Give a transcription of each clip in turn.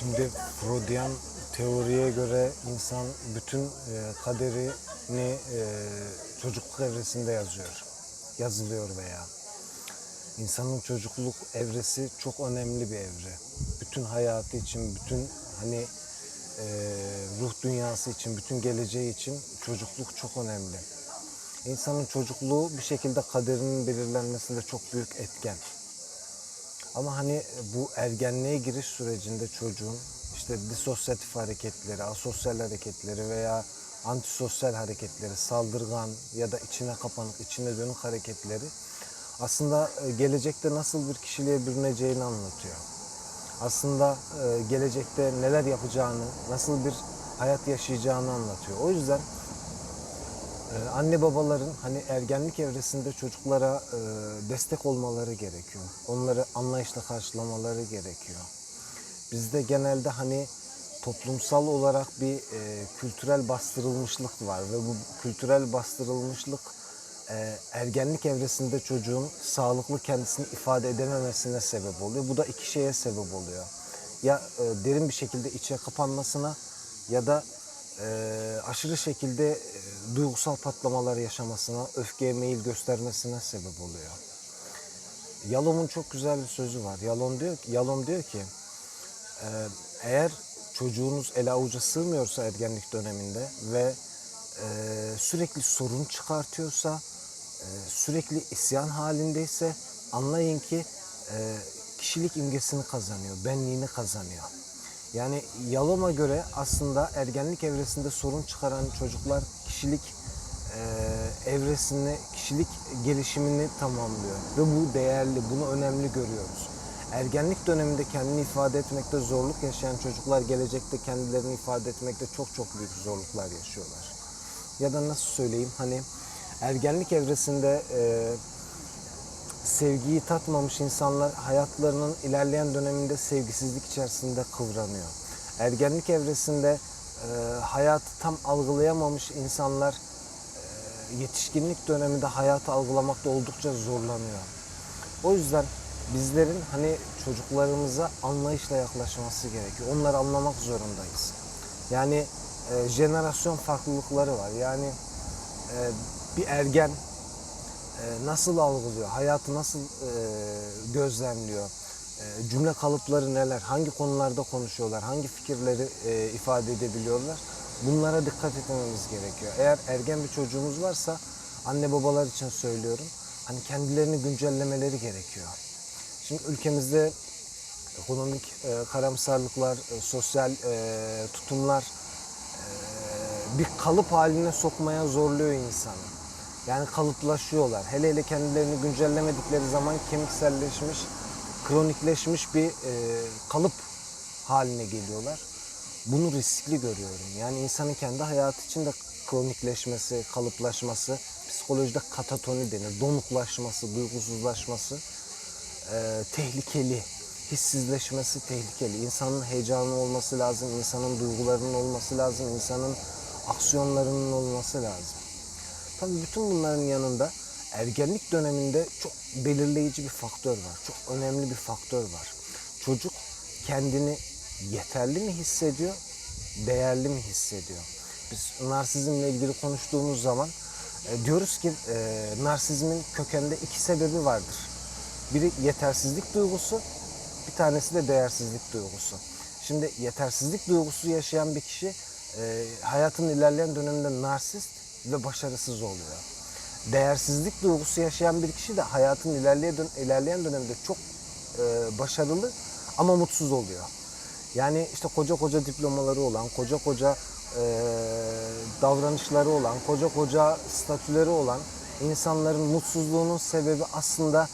Şimdi Freudian teoriye göre insan bütün e, kaderini e, çocukluk evresinde yazıyor. Yazılıyor veya. İnsanın çocukluk evresi çok önemli bir evre. Bütün hayatı için, bütün hani e, ruh dünyası için, bütün geleceği için çocukluk çok önemli. İnsanın çocukluğu bir şekilde kaderinin belirlenmesinde çok büyük etken. Ama hani bu ergenliğe giriş sürecinde çocuğun işte disosyatif hareketleri, asosyal hareketleri veya antisosyal hareketleri, saldırgan ya da içine kapanık, içine dönük hareketleri aslında e, gelecekte nasıl bir kişiliğe bürüneceğini anlatıyor. Aslında e, gelecekte neler yapacağını, nasıl bir hayat yaşayacağını anlatıyor. O yüzden anne babaların hani ergenlik evresinde çocuklara e, destek olmaları gerekiyor. Onları anlayışla karşılamaları gerekiyor. Bizde genelde hani toplumsal olarak bir e, kültürel bastırılmışlık var ve bu kültürel bastırılmışlık e, ergenlik evresinde çocuğun sağlıklı kendisini ifade edememesine sebep oluyor. Bu da iki şeye sebep oluyor. Ya derin bir şekilde içe kapanmasına ya da aşırı şekilde e, duygusal patlamalar yaşamasına, öfkeye meyil göstermesine sebep oluyor. Yalom'un çok güzel bir sözü var. Yalom diyor ki, Yalom diyor ki e, eğer çocuğunuz ele avuca sığmıyorsa ergenlik döneminde ve e, sürekli sorun çıkartıyorsa, e, sürekli isyan halindeyse anlayın ki e, kişilik imgesini kazanıyor, benliğini kazanıyor. Yani Yalom'a göre aslında ergenlik evresinde sorun çıkaran çocuklar kişilik e, evresini, kişilik gelişimini tamamlıyor. Ve bu değerli, bunu önemli görüyoruz. Ergenlik döneminde kendini ifade etmekte zorluk yaşayan çocuklar gelecekte kendilerini ifade etmekte çok çok büyük zorluklar yaşıyorlar. Ya da nasıl söyleyeyim hani ergenlik evresinde e, sevgiyi tatmamış insanlar hayatlarının ilerleyen döneminde sevgisizlik içerisinde kıvranıyor. Ergenlik evresinde e, hayatı tam algılayamamış insanlar e, yetişkinlik döneminde hayatı algılamakta oldukça zorlanıyor. O yüzden bizlerin hani çocuklarımıza anlayışla yaklaşması gerekiyor. Onları anlamak zorundayız. Yani e, jenerasyon farklılıkları var. Yani e, bir ergen e, nasıl algılıyor, hayatı nasıl e, gözlemliyor, e, cümle kalıpları neler, hangi konularda konuşuyorlar, hangi fikirleri e, ifade edebiliyorlar. Bunlara dikkat etmemiz gerekiyor. Eğer ergen bir çocuğumuz varsa anne babalar için söylüyorum. Hani kendilerini güncellemeleri gerekiyor. Şimdi ülkemizde ekonomik e, karamsarlıklar, e, sosyal e, tutumlar e, bir kalıp haline sokmaya zorluyor insanı. Yani kalıplaşıyorlar. Hele hele kendilerini güncellemedikleri zaman kemikselleşmiş, kronikleşmiş bir e, kalıp haline geliyorlar. Bunu riskli görüyorum. Yani insanın kendi hayatı için de kronikleşmesi, kalıplaşması, psikolojide katatoni denir. Donuklaşması, duygusuzlaşması e, tehlikeli. Hissizleşmesi tehlikeli. İnsanın heyecanı olması lazım, insanın duygularının olması lazım, insanın aksiyonlarının olması lazım. Tabii bütün bunların yanında ergenlik döneminde çok belirleyici bir faktör var. Çok önemli bir faktör var. Çocuk kendini yeterli mi hissediyor, değerli mi hissediyor? Biz narsizmle ilgili konuştuğumuz zaman e, diyoruz ki e, narsizmin kökende iki sebebi vardır. Biri yetersizlik duygusu, bir tanesi de değersizlik duygusu. Şimdi yetersizlik duygusu yaşayan bir kişi e, hayatın ilerleyen döneminde narsist ve başarısız oluyor. Değersizlik duygusu yaşayan bir kişi de hayatın ilerleyen, dön- ilerleyen döneminde çok e, başarılı ama mutsuz oluyor. Yani işte koca koca diplomaları olan, koca koca e, davranışları olan, koca koca statüleri olan insanların mutsuzluğunun sebebi aslında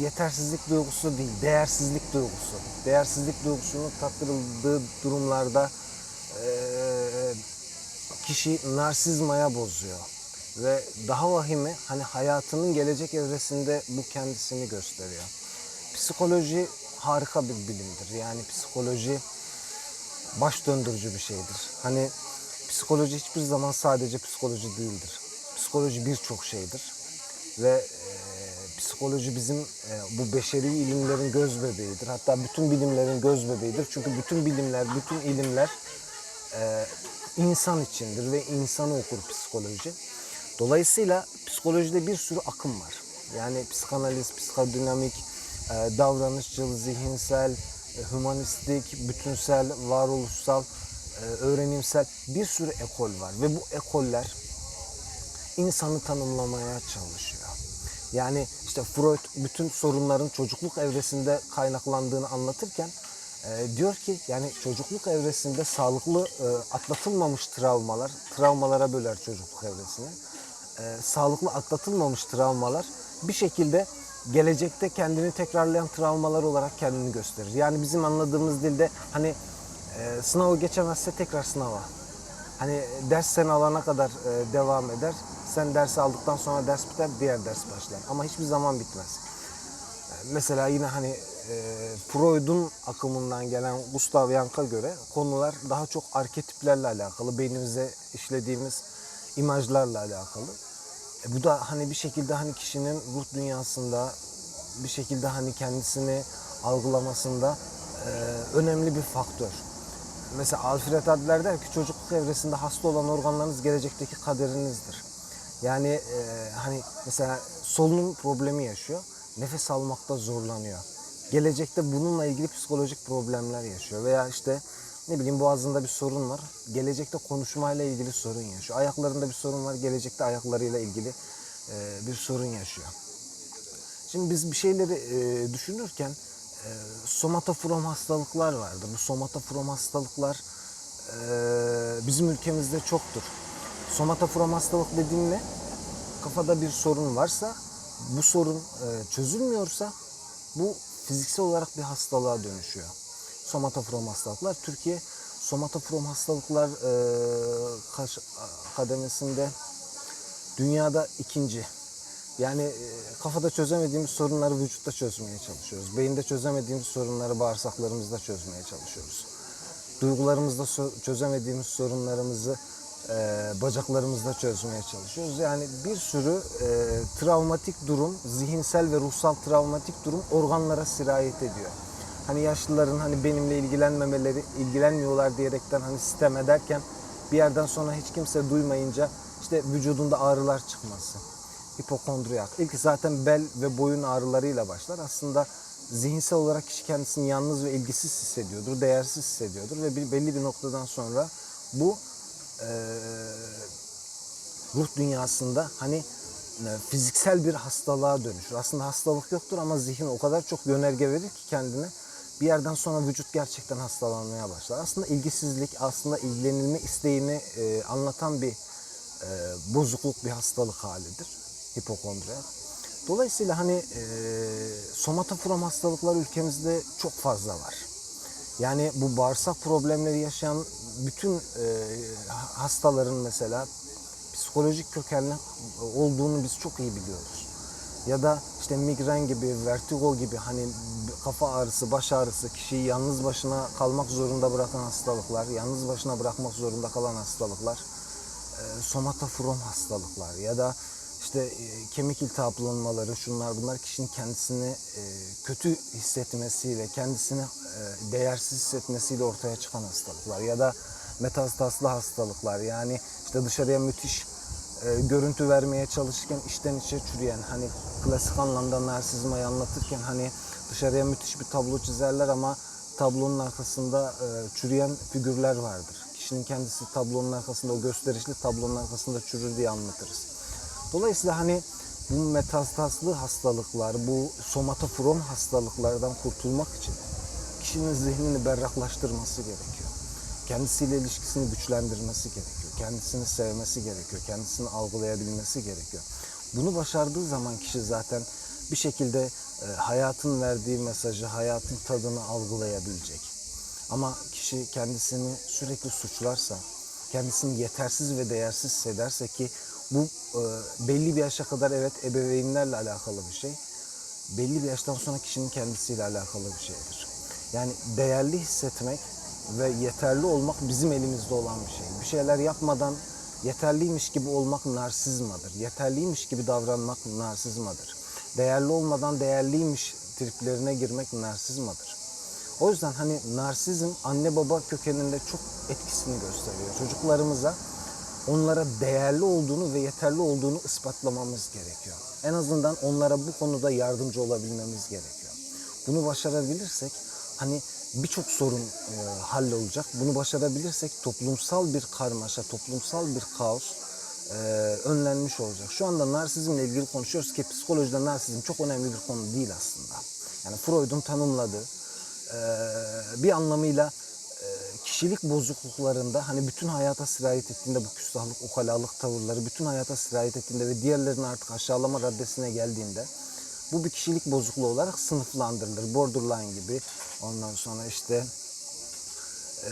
yetersizlik duygusu değil, değersizlik duygusu. Değersizlik duygusunun tattırıldığı durumlarda e, kişi narsizmaya bozuyor. Ve daha vahimi hani hayatının gelecek evresinde bu kendisini gösteriyor. Psikoloji harika bir bilimdir. Yani psikoloji baş döndürücü bir şeydir. Hani psikoloji hiçbir zaman sadece psikoloji değildir. Psikoloji birçok şeydir. Ve e, psikoloji bizim e, bu beşeri ilimlerin göz bebeğidir. Hatta bütün bilimlerin göz bebeğidir. Çünkü bütün bilimler, bütün ilimler e, insan içindir ve insanı okur psikoloji. Dolayısıyla psikolojide bir sürü akım var. Yani psikanaliz, psikodinamik, e, davranışçıl, zihinsel, e, hümanistik, bütünsel, varoluşsal, e, öğrenimsel bir sürü ekol var. Ve bu ekoller insanı tanımlamaya çalışıyor. Yani işte Freud bütün sorunların çocukluk evresinde kaynaklandığını anlatırken e, diyor ki yani çocukluk evresinde sağlıklı e, atlatılmamış travmalar, travmalara böler çocukluk evresini. E, sağlıklı atlatılmamış travmalar bir şekilde gelecekte kendini tekrarlayan travmalar olarak kendini gösterir. Yani bizim anladığımız dilde hani e, sınavı geçemezse tekrar sınava. Hani ders sen alana kadar e, devam eder. Sen dersi aldıktan sonra ders biter, diğer ders başlar. Ama hiçbir zaman bitmez. E, Mesela yine hani Freud'un akımından gelen Gustav Jung'a göre konular daha çok arketiplerle alakalı, beynimize işlediğimiz imajlarla alakalı. E, bu da hani bir şekilde hani kişinin ruh dünyasında bir şekilde hani kendisini algılamasında e, önemli bir faktör. Mesela Alfred Adler der ki çocukluk evresinde hasta olan organlarınız gelecekteki kaderinizdir. Yani e, hani mesela solunum problemi yaşıyor. Nefes almakta zorlanıyor. Gelecekte bununla ilgili psikolojik problemler yaşıyor. Veya işte ne bileyim boğazında bir sorun var. Gelecekte konuşmayla ilgili sorun yaşıyor. Ayaklarında bir sorun var. Gelecekte ayaklarıyla ilgili e, bir sorun yaşıyor. Şimdi biz bir şeyleri e, düşünürken e, somatofrom hastalıklar vardır. Bu somatofrom hastalıklar e, bizim ülkemizde çoktur. Somatofrom hastalık dediğim ne? Kafada bir sorun varsa, bu sorun e, çözülmüyorsa bu fiziksel olarak bir hastalığa dönüşüyor. Somatofrom hastalıklar. Türkiye somatofrom hastalıklar e, kaş- kademesinde dünyada ikinci. Yani e, kafada çözemediğimiz sorunları vücutta çözmeye çalışıyoruz. Beyinde çözemediğimiz sorunları bağırsaklarımızda çözmeye çalışıyoruz. Duygularımızda çözemediğimiz sorunlarımızı e, bacaklarımızda çözmeye çalışıyoruz. Yani bir sürü e, travmatik durum, zihinsel ve ruhsal travmatik durum organlara sirayet ediyor. Hani yaşlıların hani benimle ilgilenmemeleri, ilgilenmiyorlar diyerekten hani sistem ederken bir yerden sonra hiç kimse duymayınca işte vücudunda ağrılar çıkması hipokondriyak. İlk zaten bel ve boyun ağrılarıyla başlar. Aslında zihinsel olarak kişi kendisini yalnız ve ilgisiz hissediyordur, değersiz hissediyordur ve bir, belli bir noktadan sonra bu ruh dünyasında hani e, fiziksel bir hastalığa dönüşür. Aslında hastalık yoktur ama zihin o kadar çok yönerge verir ki kendine bir yerden sonra vücut gerçekten hastalanmaya başlar. Aslında ilgisizlik, aslında ilgilenilme isteğini e, anlatan bir e, bozukluk, bir hastalık halidir hipokondriya. Dolayısıyla hani e, somatofrom hastalıklar ülkemizde çok fazla var. Yani bu bağırsak problemleri yaşayan bütün e, hastaların mesela psikolojik kökenli olduğunu biz çok iyi biliyoruz. Ya da işte migren gibi, vertigo gibi hani kafa ağrısı, baş ağrısı kişiyi yalnız başına kalmak zorunda bırakan hastalıklar, yalnız başına bırakmak zorunda kalan hastalıklar, e, somatofrom hastalıklar ya da işte e, kemik iltihaplanmaları şunlar bunlar kişinin kendisini e, kötü hissetmesiyle, kendisini e, değersiz hissetmesiyle ortaya çıkan hastalıklar ya da metastazlı hastalıklar yani işte dışarıya müthiş görüntü vermeye çalışırken içten içe çürüyen hani klasik anlamda narsizmayı anlatırken hani dışarıya müthiş bir tablo çizerler ama tablonun arkasında çürüyen figürler vardır. Kişinin kendisi tablonun arkasında o gösterişli tablonun arkasında çürür diye anlatırız. Dolayısıyla hani bu metastazlı hastalıklar, bu somatofrom hastalıklardan kurtulmak için kişinin zihnini berraklaştırması gerekiyor. Kendisiyle ilişkisini güçlendirmesi gerekiyor. Kendisini sevmesi gerekiyor. Kendisini algılayabilmesi gerekiyor. Bunu başardığı zaman kişi zaten bir şekilde e, hayatın verdiği mesajı, hayatın tadını algılayabilecek. Ama kişi kendisini sürekli suçlarsa, kendisini yetersiz ve değersiz hissederse ki bu e, belli bir yaşa kadar evet ebeveynlerle alakalı bir şey. Belli bir yaştan sonra kişinin kendisiyle alakalı bir şeydir. Yani değerli hissetmek ve yeterli olmak bizim elimizde olan bir şey. Bir şeyler yapmadan yeterliymiş gibi olmak narsizmadır. Yeterliymiş gibi davranmak narsizmadır. Değerli olmadan değerliymiş triplerine girmek narsizmadır. O yüzden hani narsizm anne baba kökeninde çok etkisini gösteriyor. Çocuklarımıza onlara değerli olduğunu ve yeterli olduğunu ispatlamamız gerekiyor. En azından onlara bu konuda yardımcı olabilmemiz gerekiyor. Bunu başarabilirsek hani birçok sorun e, hallolacak. Bunu başarabilirsek toplumsal bir karmaşa, toplumsal bir kaos e, önlenmiş olacak. Şu anda narsizmle ilgili konuşuyoruz ki psikolojide narsizm çok önemli bir konu değil aslında. Yani Freud'un tanımladığı e, bir anlamıyla kişilik bozukluklarında hani bütün hayata sirayet ettiğinde bu küstahlık, ukalalık tavırları bütün hayata sirayet ettiğinde ve diğerlerini artık aşağılama raddesine geldiğinde bu bir kişilik bozukluğu olarak sınıflandırılır. Borderline gibi ondan sonra işte e,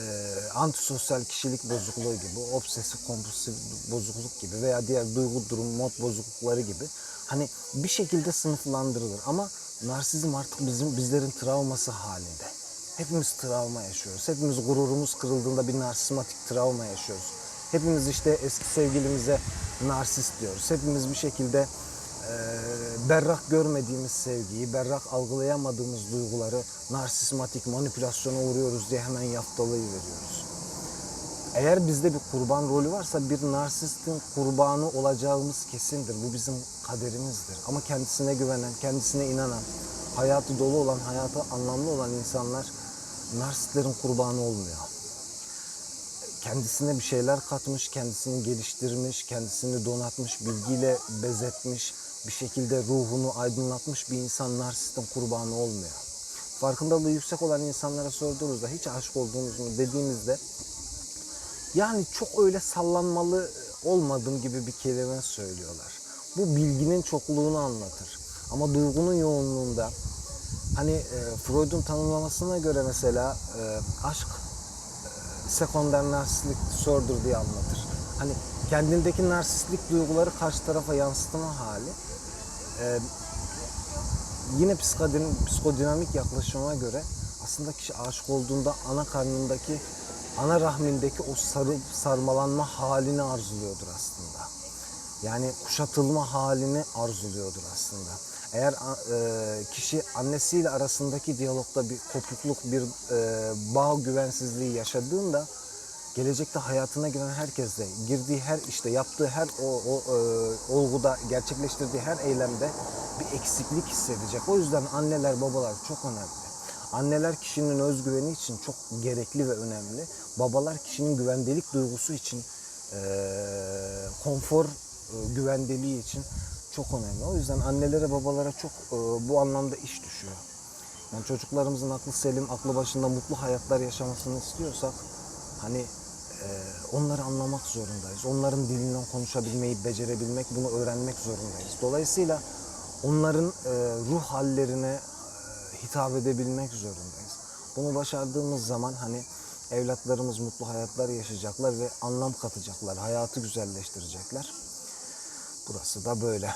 antisosyal kişilik bozukluğu gibi, obsesif kompulsif bozukluk gibi veya diğer duygu durum mod bozuklukları gibi hani bir şekilde sınıflandırılır ama narsizm artık bizim bizlerin travması halinde. Hepimiz travma yaşıyoruz. Hepimiz gururumuz kırıldığında bir narsismatik travma yaşıyoruz. Hepimiz işte eski sevgilimize narsist diyoruz. Hepimiz bir şekilde e, berrak görmediğimiz sevgiyi, berrak algılayamadığımız duyguları narsismatik manipülasyona uğruyoruz diye hemen yaftalayı veriyoruz. Eğer bizde bir kurban rolü varsa bir narsistin kurbanı olacağımız kesindir. Bu bizim kaderimizdir. Ama kendisine güvenen, kendisine inanan, hayatı dolu olan, hayatı anlamlı olan insanlar narsistlerin kurbanı olmuyor. Kendisine bir şeyler katmış, kendisini geliştirmiş, kendisini donatmış, bilgiyle bezetmiş, bir şekilde ruhunu aydınlatmış bir insan narsistin kurbanı olmuyor. Farkındalığı yüksek olan insanlara sorduğunuzda hiç aşık oldunuz mu dediğinizde yani çok öyle sallanmalı olmadım gibi bir kelime söylüyorlar. Bu bilginin çokluğunu anlatır. Ama duygunun yoğunluğunda hani e, Freud'un tanımlamasına göre mesela e, aşk e, sekonder narsistlik disorder diye anlatır. Hani kendindeki narsistlik duyguları karşı tarafa yansıtma hali. E, yine psikodin, psikodinamik yaklaşıma göre aslında kişi aşık olduğunda ana karnındaki ana rahmindeki o sarı sarmalanma halini arzuluyordur aslında. Yani kuşatılma halini arzuluyordur aslında. Eğer e, kişi annesiyle arasındaki diyalogda bir kopukluk, bir e, bağ güvensizliği yaşadığında gelecekte hayatına giren herkesle girdiği her işte yaptığı her o, o e, olguda gerçekleştirdiği her eylemde bir eksiklik hissedecek. O yüzden anneler babalar çok önemli. Anneler kişinin özgüveni için çok gerekli ve önemli. Babalar kişinin güvendelik duygusu için, eee, konfor e, güvendeliği için çok önemli. O yüzden annelere babalara çok e, bu anlamda iş düşüyor. Yani çocuklarımızın aklı selim, aklı başında mutlu hayatlar yaşamasını istiyorsak hani e, onları anlamak zorundayız. Onların dilinden konuşabilmeyi becerebilmek, bunu öğrenmek zorundayız. Dolayısıyla onların e, ruh hallerine hitap edebilmek zorundayız. Bunu başardığımız zaman hani evlatlarımız mutlu hayatlar yaşayacaklar ve anlam katacaklar, hayatı güzelleştirecekler. Burası da böyle.